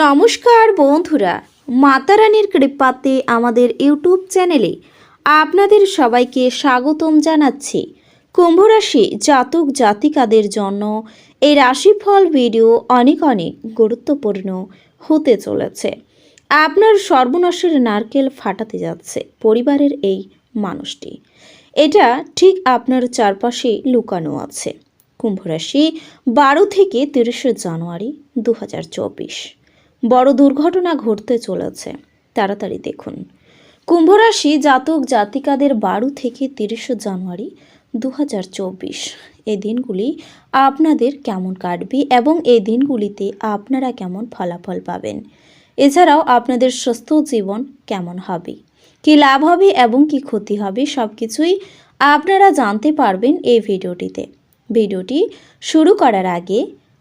নমস্কার বন্ধুরা, মাতারানীর কৃপাতে আমাদের ইউটিউব চ্যানেলে আপনাদের সবাইকে স্বাগতম জানাচ্ছি। কুম্ভরাশি জাতক জাতিকাদের জন্য এই রাশিফল ভিডিও অনেক অনেক গুরুত্বপূর্ণ হতে চলেছে। আপনার সর্বনাশের নারকেল ফাটাতে যাচ্ছে পরিবারের এই মানুষটি। এটা ঠিক আপনার চারপাশে লুকানো আছে। কুম্ভরাশি বারো থেকে তিরিশে জানুয়ারি দু হাজার চব্বিশ। বড় দুর্ঘটনা ঘটতে চলেছে। তাড়াতাড়ি দেখুন। কুম্ভরাশি জাতক জাতিকাদের বারো থেকে তিরিশে জানুয়ারি দু হাজার চব্বিশ। এই দিনগুলি আপনাদের কেমন কাটবে এবং এই দিনগুলিতে আপনারা কেমন ফলাফল পাবেন? এছাড়াও আপনাদের সুস্থ জীবন কেমন হবে? কি লাভ হবে এবং কি ক্ষতি হবে সব কিছুই আপনারা জানতে পারবেন এই ভিডিওটিতে। ভিডিওটি শুরু করার আগে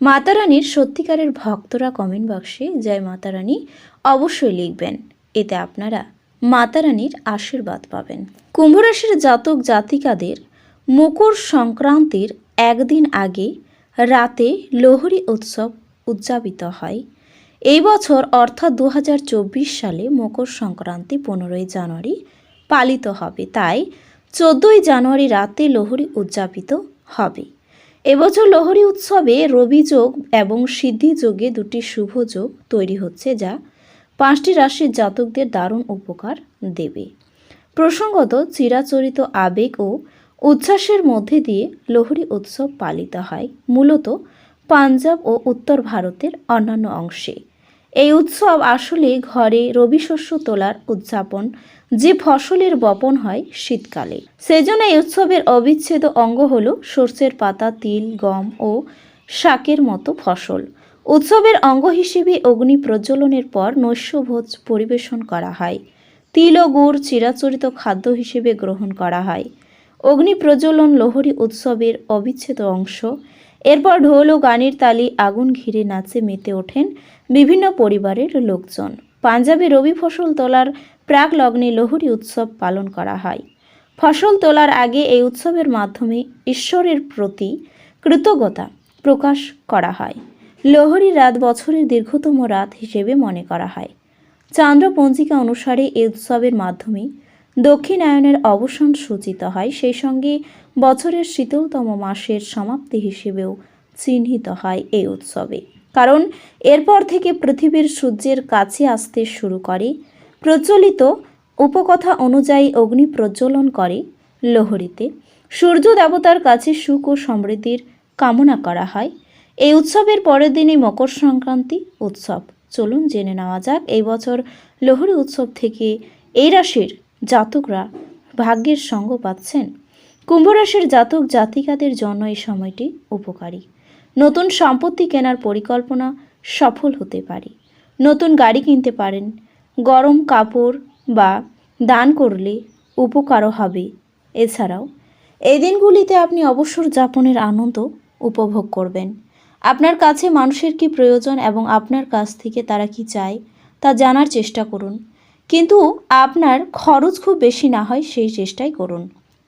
মাতারানীর সত্যিকারের ভক্তরা কমেন্ট বক্সে জয় মাতারানী অবশ্যই লিখবেন। এতে আপনারা মাতারানীর আশীর্বাদ পাবেন। কুম্ভরাশির জাতক জাতিকাদের মকর সংক্রান্তির একদিন আগে রাতে লোহরী উৎসব উদযাপিত হয়। এই বছর অর্থাৎ দু হাজার চব্বিশ সালে মকর সংক্রান্তি পনেরোই জানুয়ারি পালিত হবে। তাই চোদ্দোই জানুয়ারি রাতে লোহরী উদযাপিত হবে। এবছর লোহরী উৎসবে রবি যোগ এবং সিদ্ধি যোগে দুটি শুভ যোগ তৈরি হচ্ছে যা পাঁচটি রাশির জাতকদের দারুণ উপকার দেবে। প্রসঙ্গত চিরাচরিত আবেগ ও উচ্ছ্বাসের মধ্যে দিয়ে লোহরী উৎসব পালিত হয়, মূলত পাঞ্জাব ও উত্তর ভারতের অন্যান্য অংশে। এই উৎসব আসলে ঘরে রবি শস্য তোলার উদযাপন, যে ফসলের বপন হয় শীতকালে। সেজন্য এই উৎসবের অবিচ্ছেদ্য অঙ্গ হল সর্ষের পাতা, তিল, গম ও শাকের মতো ফসল। উৎসবের অঙ্গ হিসেবে অগ্নি প্রজ্বলনের পর নৈশভোজ পরিবেশন করা হয়। তিল ও গুড় চিরাচরিত খাদ্য হিসেবে গ্রহণ করা হয়। অগ্নি প্রজ্বলন লোহরী উৎসবের অবিচ্ছেদ্য অংশ। এরপর ঢোল ও গানের তালি আগুন ঘিরে নাচে মেতে ওঠেন বিভিন্ন পরিবারের লোকজন। পাঞ্জাবে রবি ফসল তোলার প্রাক লগ্নে লোহরী উৎসব পালন করা হয়। ফসল তোলার আগে এই উৎসবের মাধ্যমে ঈশ্বরের প্রতি কৃতজ্ঞতা প্রকাশ করা হয়। লোহরী রাত বছরের দীর্ঘতম রাত হিসেবে মনে করা হয়। চান্দ্র পঞ্জিকা অনুসারে এই উৎসবের মাধ্যমে দক্ষিণায়নের অবসান সূচিত হয়। সেই সঙ্গে বছরের শীতলতম মাসের সমাপ্তি হিসেবেও চিহ্নিত হয় এই উৎসবে। কারণ এরপর থেকে পৃথিবীর সূর্যের কাছে আসতে শুরু করে প্রচলিত উপকথা অনুযায়ী অগ্নি প্রজ্বলন করে লোহরিতে। সূর্য দেবতার কাছে সুখ ও সমৃদ্ধির কামনা করা হয়। এই উৎসবের পরের দিনই মকর সংক্রান্তি উৎসব। চলুন জেনে নেওয়া যাক, এই বছর লোহরী উৎসব থেকে এই রাশির জাতকরা ভাগ্যের সঙ্গ পাচ্ছেন। কুম্ভ রাশির জাতক জাতিকাদের জন্য এই সময়টি উপকারী। নতুন সম্পত্তি কেনার পরিকল্পনা সফল হতে পারে। নতুন গাড়ি কিনতে পারেন, গরম কাপড় বা দান করলে উপকারও হবে। এছাড়াও, এই দিনগুলিতে আপনি অবসর যাপনের আনন্দ উপভোগ করবেন। আপনার কাছে মানুষের কি প্রয়োজন এবং আপনার কাছ থেকে তারা কি চায়, তা জানার চেষ্টা করুন। কিন্তু আপনার খরচ খুব বেশি না হয় সেই চেষ্টাই করুন।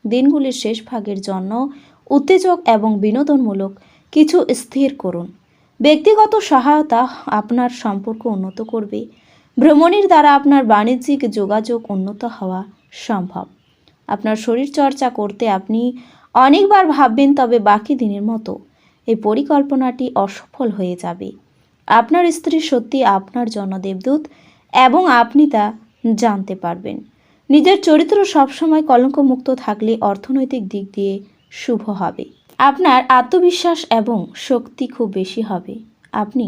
দিনগুলির শেষ ভাগের জন্য উত্তেজক এবং বিনোদনমূলক কিছু স্থির করুন। ব্যক্তিগত সহায়তা আপনার সম্পর্ক উন্নত করবে। ভ্রমণের দ্বারা আপনার বাণিজ্যিক যোগাযোগ উন্নত হওয়া সম্ভব। আপনার শরীর চর্চা করতে আপনি অনেকবার ভাববেন, তবে বাকি দিনের মতো এই পরিকল্পনাটি অসফল হয়ে যাবে। আপনার স্ত্রী সত্যি আপনার জন্য দেবদূত এবং আপনি তা জানতে পারবেন। নিজের চরিত্র সবসময় কলঙ্কমুক্ত থাকলে অর্থনৈতিক দিক দিয়ে শুভ হবে। আপনার আত্মবিশ্বাস এবং শক্তি খুব বেশি হবে। আপনি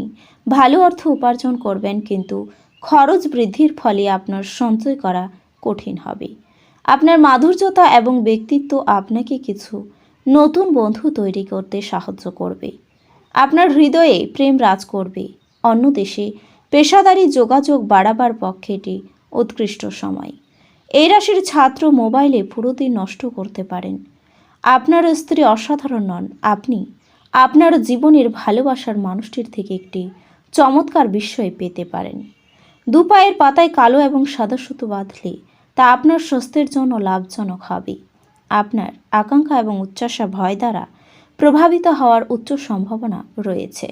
ভালো অর্থ উপার্জন করবেন কিন্তু খরচ বৃদ্ধির ফলে আপনার সঞ্চয় করা কঠিন হবে। আপনার মাধুর্যতা এবং ব্যক্তিত্ব আপনাকে কিছু নতুন বন্ধু তৈরি করতে সাহায্য করবে। আপনার হৃদয়ে প্রেম রাজ করবে। অন্য দেশে পেশাদারি যোগাযোগ বাড়াবার পক্ষে এটি উৎকৃষ্ট সময়। এই রাশির ছাত্র মোবাইলে পুরো নষ্ট করতে পারেন। আপনার স্ত্রী অসাধারণ নন, আপনি আপনার জীবনের ভালোবাসার মানুষটির থেকে একটি চমৎকার বিস্ময় পেতে পারেন। দু পায়ের পাতায় কালো এবং সাদা সুতো বাঁধলে তা আপনার স্বাস্থ্যের জন্য লাভজনক হবে। আপনার আকাঙ্ক্ষা এবং উচ্চাসা ভয় দ্বারা প্রভাবিত হওয়ার উচ্চ সম্ভাবনা রয়েছে।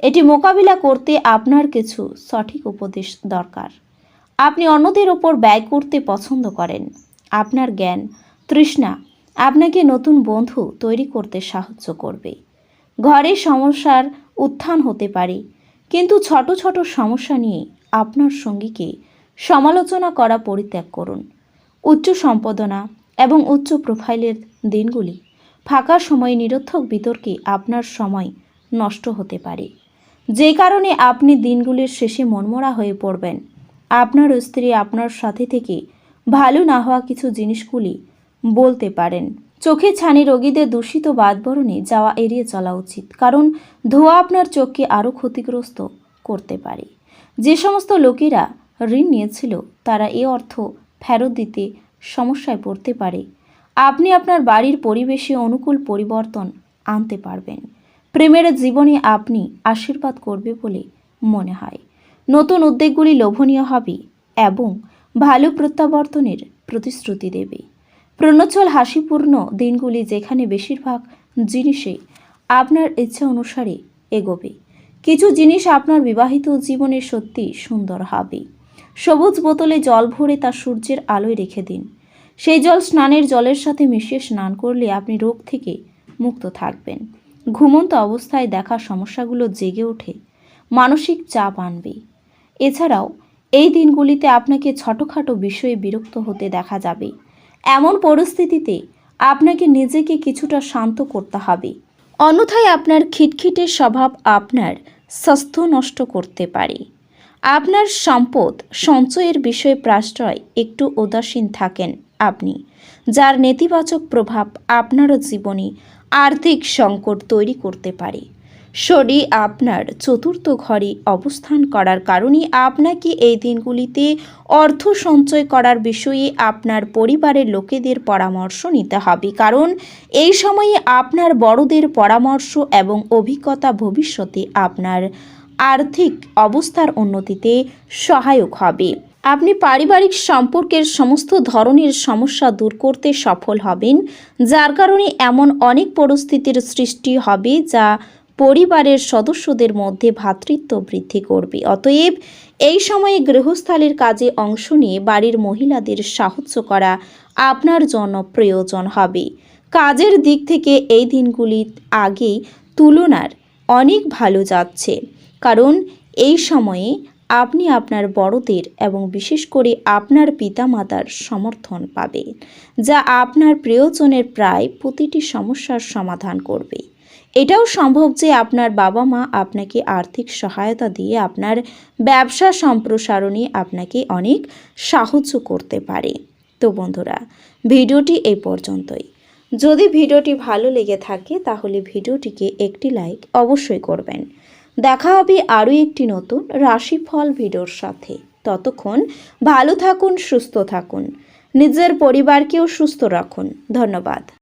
এটি মোকাবিলা করতে আপনার কিছু সঠিক উপদেশ দরকার। আপনি অন্যদের ওপর ব্যয় করতে পছন্দ করেন। আপনার জ্ঞান তৃষ্ণা আপনাকে নতুন বন্ধু তৈরি করতে সাহায্য করবে। ঘরে সমস্যার উত্থান হতে পারে, কিন্তু ছোট ছোট সমস্যা নিয়ে আপনার সঙ্গীকে সমালোচনা করা পরিত্যাগ করুন। উচ্চ সম্পাদনা এবং উচ্চ প্রোফাইলের দিনগুলি ফাঁকা সময়ে নিরর্থক বিতর্কে আপনার সময় নষ্ট হতে পারে। যে কারণে আপনি দিনগুলির শেষে মনমরা হয়ে পড়বেন। আপনার স্ত্রী আপনার সাথে থেকে ভালো না হওয়া কিছু জিনিসগুলি বলতে পারেন। চোখে ছানি রোগীদের দূষিত বাদবরণে যাওয়া এড়িয়ে চলা উচিত, কারণ ধোঁয়া আপনার চোখকে আরও ক্ষতিগ্রস্ত করতে পারে। যে সমস্ত লোকেরা ঋণ নিয়েছিল, তারা এ অর্থ ফেরত দিতে সমস্যায় পড়তে পারে। আপনি আপনার বাড়ির পরিবেশে অনুকূল পরিবর্তন আনতে পারবেন। প্রেমের জীবনে আপনি আশীর্বাদ করবে বলে মনে হয়। নতুন উদ্যোগগুলি লোভনীয় হবে এবং ভালো প্রত্যাবর্তনের প্রতিশ্রুতি দেবে। প্রণোচ্ছল হাসিপূর্ণ দিনগুলি যেখানে বেশিরভাগ জিনিসে আপনার ইচ্ছা অনুসারে এগোবে। কিছু জিনিস আপনার বিবাহিত জীবনে সত্যি সুন্দর হবে। সবুজ বোতলে জল ভরে তা সূর্যের আলোয় রেখে দিন। সেই জল স্নানের জলের সাথে মিশিয়ে স্নান করলে আপনি রোগ থেকে মুক্ত থাকবেন। ঘুমন্ত অবস্থায় দেখা সমস্যাগুলো জেগে ওঠে। মানসিক চাপ আনবে। এছাড়াও এই দিনগুলিতে আপনাকে ছোটোখাটো বিষয়ে বিরক্ত হতে দেখা যাবে। এমন পরিস্থিতিতে আপনাকে নিজেকে কিছুটা শান্ত করতে হবে। অন্যথায় আপনার খিটখিটে স্বভাব আপনার স্বাস্থ্য নষ্ট করতে পারে। আপনার সম্পদ সঞ্চয়ের বিষয়ে প্রাশ্রয় একটু উদাসীন থাকেন আপনি, যার নেতিবাচক প্রভাব আপনারও জীবনে আর্থিক সংকট তৈরি করতে পারে। শনি আপনার চতুর্থ ঘরে অবস্থান করার কারণে আপনাকে এই দিনগুলিতে অর্থ সঞ্চয় করার বিষয়ে আপনার পরিবারের লোকেদের পরামর্শ নিতে হবে। কারণ এই সময়ে আপনার বড়দের পরামর্শ এবং অভিজ্ঞতা ভবিষ্যতে আপনার আর্থিক অবস্থার উন্নতিতে সহায়ক হবে। আপনি পারিবারিক সম্পর্কের সমস্ত ধরনের সমস্যা দূর করতে সফল হবেন, যার কারণে এমন অনেক পরিস্থিতির সৃষ্টি হবে যা পরিবারের সদস্যদের মধ্যে ভ্রাতৃত্ব বৃদ্ধি করবে। অতএব এই সময়ে গৃহস্থালির কাজে অংশ নিয়ে বাড়ির মহিলাদের সাহায্য করা আপনার জন্য প্রয়োজন হবে। কাজের দিক থেকে এই দিনগুলি আগে তুলনার অনেক ভালো যাচ্ছে। কারণ এই সময়ে আপনি আপনার বড়দের এবং বিশেষ করে আপনার পিতামাতার সমর্থন পাবেন, যা আপনার প্রিয়জনের প্রায় প্রতিটি সমস্যার সমাধান করবে। এটাও সম্ভব যে আপনার বাবা মা আপনাকে আর্থিক সহায়তা দিয়ে আপনার ব্যবসা সম্প্রসারণে আপনাকে অনেক সাহায্য করতে পারে। তো বন্ধুরা, ভিডিওটি এই পর্যন্তই। যদি ভিডিওটি ভালো লেগে থাকে, তাহলে ভিডিওটিকে একটি লাইক অবশ্যই করবেন। দেখা হবে আরও একটি নতুন রাশিফল ভিডিওর সাথে। ততক্ষণ ভালো থাকুন, সুস্থ থাকুন। নিজের পরিবারকেও সুস্থ রাখুন। ধন্যবাদ।